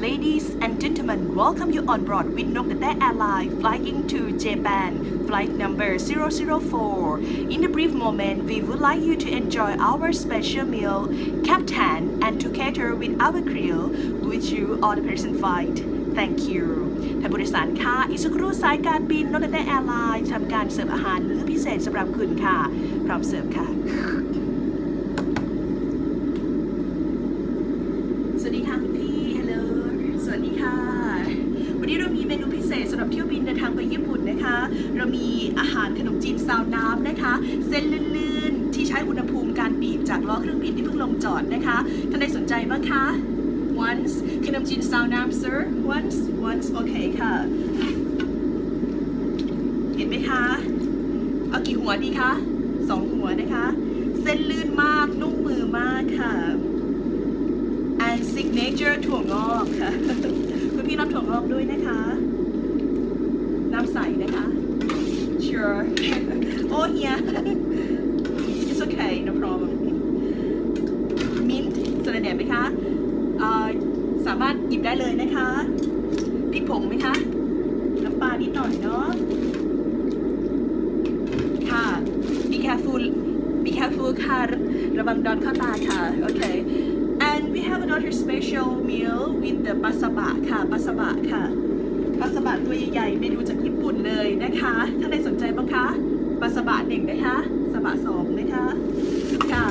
Ladies and gentlemen, welcome you on board with Nokdate Airline flying to Japan, flight number 004. In a brief moment, we would like you to enjoy our special meal, Captain, and together with our crew, wish you all the present flight. Thank you ท่านผู้โดยสารค่ะอีกสักครู่สายการบินนกเตแอร์ไลน์ทำการเสิร์ฟอาหารมื้อพิเศษสำหรับคุณค่ะ พร้อมเสิร์ฟค่ะ วันนี้เรามีเมนูพิเศษสำหรับเที่ยวบินเดินทางไปญี่ปุ่นนะคะ เรามีอาหารขนมจีนซาวน้ำนะคะ เส้นลื่นๆ ที่ใช้อุณหภูมิการบีบจากล้อเครื่องบินที่เพิ่งลงจอดนะคะท่านใดสนใจบ้างคะ once ขนมจีนซาวน้ำ sir once once โอเคค่ะ เห็นไหมคะ เอากี่หัวดีคะสองหัวนะคะ เส้นลื่นมากนุ่มมือมากค่ะ and signature ถั่วงอกค่ะ รับด้วยนะคะ น้ำใสนะคะ sure โอ้เฮีย it's okay no problem mint สลัดแหนมไหมคะสามารถหยิบได้เลยนะคะพริกผงไหมคะ น้ำปลานิดหน่อยเนาะค่ะ be careful be careful ค่ะ ระวังโดนเข้าตาค่ะ โอเค we have another special meal with the ปลาสบะค่ะปลาสบะค่ะปลาสบะตัวใหญ่ๆเมนูจากญี่ปุ่นเลยนะคะ ถ้าใครสนใจบ้างคะปลาสบะหนึ่งนะคะสบะสองนะคะค่ะ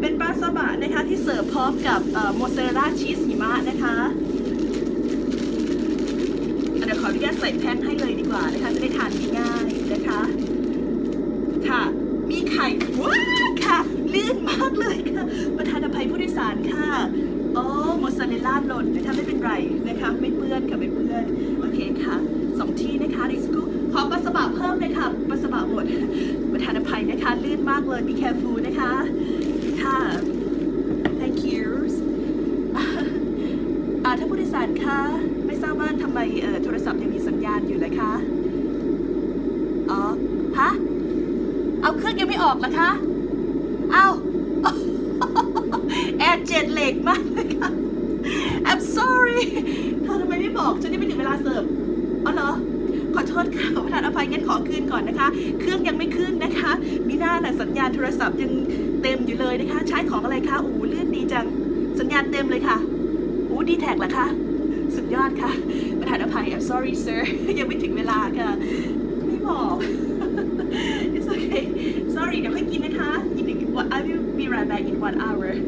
เป็นปลาสบะนะคะที่เสิร์ฟพร้อมกับโมเซาเรลล่าชีสหิมะนะคะเดี๋ยวขออนุญาตใส่แป้งให้เลยดีกว่านะคะจะได้ทานง่ายๆนะคะ ค่ะ มีไข่ว้า ลื่นมากเลยค่ะ ประธานอภัยผู้โดยสารค่ะโอ้มอสซาเรลล่าหล่นนะคะไม่เป็นไรนะคะ ไม่เปื้อนค่ะไม่เปื้อน โอเคค่ะสองที่นะคะดิสกูขอปลาสาบะเพิ่มเลยค่ะปลาสาบะหมด ประธานอภัยนะคะ ลื่นมากเลย be careful นะคะ ค่ะ thank you อาถ้าผู้โดยสารคะ ไม่ทราบว่าทำไมโทรศัพท์ยังมีสัญญาณอยู่เลยคะ อ๋อ ฮะ เอาเครื่องยังไม่ออกเหรอคะ อาแอร์เจ็ดเหล็กมากเลยค่ะ I'm sorry เธอทำไมไม่บอกฉันยังไม่ถึงเวลาเสิร์ฟอ๋อเหรอขอโทษค่ะประธานอภัยงั้นขอคืนก่อนนะคะ เครื่องยังไม่ขึ้นนะคะมีหน้าน่ะสัญญาณโทรศัพท์ยังเต็มอยู่เลยนะคะ ใช้ของอะไรคะอู้ลื่อนดีจัง สัญญาณเต็มเลยค่ะอู้ดีแท็กเหรอคะสุดยอดค่ะประธานอภัย I'm sorry sir ยังไม่ถึงเวลาค่ะ ไม่บอก It's okay sorry เดี๋ยวค่อยกินนะคะ I will be right back in one hour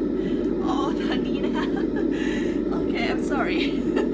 อ๋อทางนี้นะคะ โอเค I'm sorry